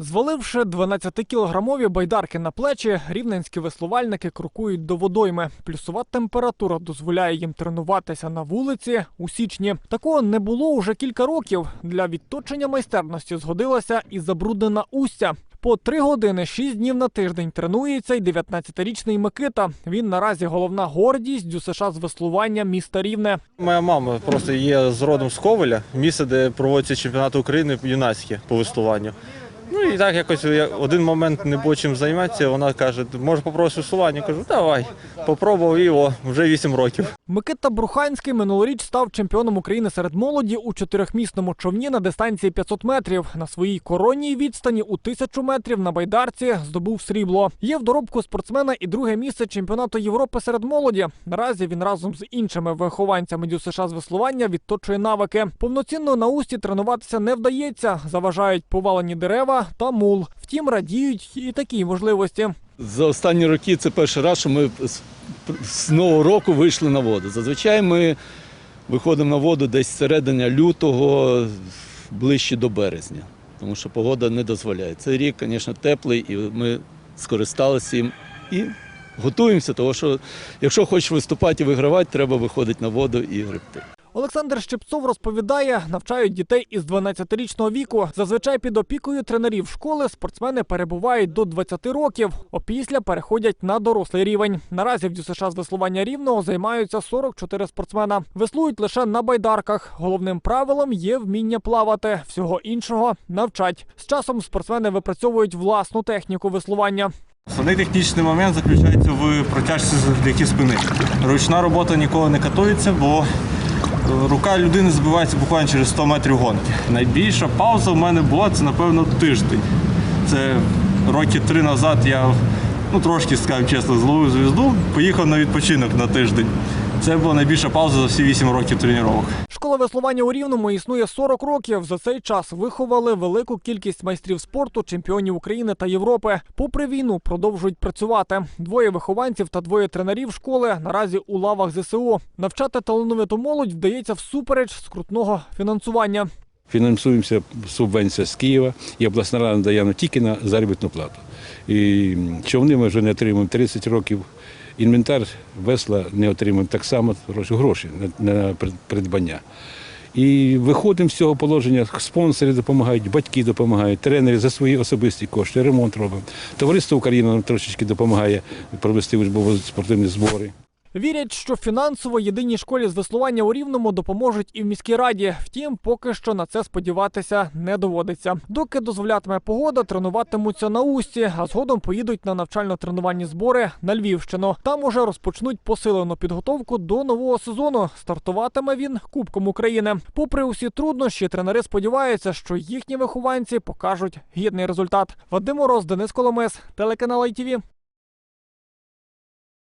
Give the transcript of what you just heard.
Зваливши 12-кілограмові байдарки на плечі, рівненські веслувальники крокують до водойми. Плюсова температура дозволяє їм тренуватися на вулиці у січні. Такого не було уже кілька років. Для відточення майстерності згодилася і забруднена устя. По три години шість днів на тиждень тренується й 19-річний Микита. Він наразі головна гордість ДЮСШ з веслування міста Рівне. Моя мама просто є з родом з Ковеля, місце, де проводяться чемпіонати України юнацькі по веслуванню. І так якось один момент не було чим займатися. Вона каже, може попробуєш веслування? Кажу, давай. Попробував і о, вже 8 років. Микита Бруханський минулоріч став чемпіоном України серед молоді у чотирьохмісному човні на дистанції 500 метрів. На своїй коронній відстані у тисячу метрів на байдарці здобув срібло. Є в доробку спортсмена і друге місце чемпіонату Європи серед молоді. Наразі він разом з іншими вихованцями Дю США з веслування відточує навики. Повноцінно на усті тренуватися не вдається. Заважають повалені дерева та мул. Втім, радіють і такі можливості. За останні роки це перший раз, що ми з- нового року вийшли на воду. Зазвичай ми виходимо на воду десь середина лютого, ближче до березня, тому що погода не дозволяє. Цей рік, звісно, теплий, і ми скористалися їм і готуємося, тому що якщо хочеш виступати і вигравати, треба виходити на воду і гребти. Олександр Щепцов розповідає, навчають дітей із 12-річного віку. Зазвичай під опікою тренерів школи спортсмени перебувають до 20 років. Опісля переходять на дорослий рівень. Наразі в ДЮСШ з веслування рівного займаються 44 спортсмена. Веслують лише на байдарках. Головним правилом є вміння плавати. Всього іншого навчать. З часом спортсмени випрацьовують власну техніку веслування. Основний технічний момент заключається в протяжці завдяки спини. Ручна робота ніколи не катується, бо рука людини збивається буквально через 100 метрів гонки. Найбільша пауза в мене була це, напевно, тиждень. Це роки три назад я ну, трошки, скажу чесно, зловив звізду, поїхав на відпочинок на тиждень. Це була найбільша пауза за всі 8 років тренувань. Школа веслування у Рівному існує 40 років. За цей час виховали велику кількість майстрів спорту, чемпіонів України та Європи. Попри війну продовжують працювати. Двоє вихованців та двоє тренерів школи наразі у лавах ЗСУ. Навчати талановиту молодь вдається всупереч скрутного фінансування. Фінансуємося субвенція з Києва і обласна рада дає тільки на заробітну плату. І човни ми вже не отримуємо 30 років. Інвентар весла не отримуємо так само гроші- на, придбання. І виходимо з цього положення, спонсори допомагають, батьки допомагають, тренери за свої особисті кошти, ремонт робимо. Товариство Україна нам трошечки допомагає провести спортивні збори. Вірять, що фінансово єдиній школі з веслування у Рівному допоможуть і в міській раді. Втім, поки що на це сподіватися не доводиться. Доки дозволятиме погода, тренуватимуться на усті, а згодом поїдуть на навчально-тренувальні збори на Львівщину. Там уже розпочнуть посилену підготовку до нового сезону. Стартуватиме він Кубком України. Попри усі труднощі, тренери сподіваються, що їхні вихованці покажуть гідний результат. Вадим Мороз, Денис Коломес, телеканал ITV.